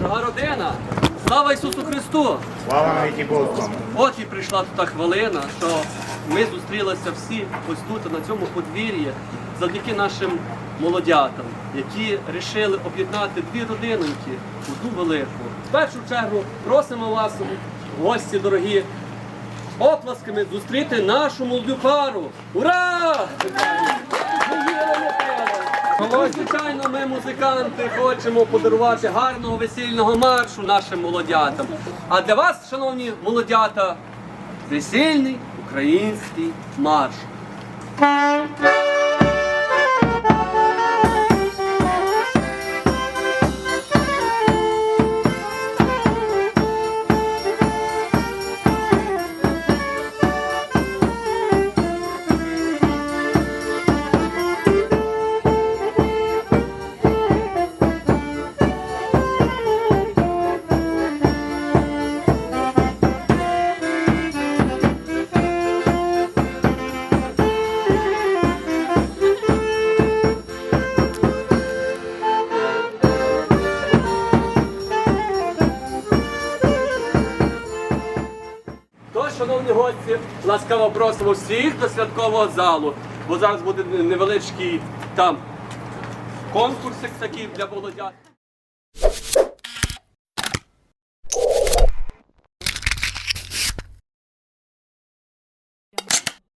Дорога родина! Слава Ісусу Христу! Слава навіки Господу! От і прийшла та хвилина, що ми зустрілися всі ось тут, на цьому подвір'ї, завдяки нашим молодятам, які вирішили об'єднати дві родиноньки, одну велику. В першу чергу просимо вас, гості дорогі, оплесками зустріти нашу молоду пару. Ура! Ну, Звичайно, ми, музиканти, хочемо подарувати гарного весільного маршу нашим молодятам. А для вас, шановні молодята, весільний український марш. Шановні гості, ласкаво просимо всіх до святкового залу, бо зараз буде невеличкий там конкурсик такий для молодят.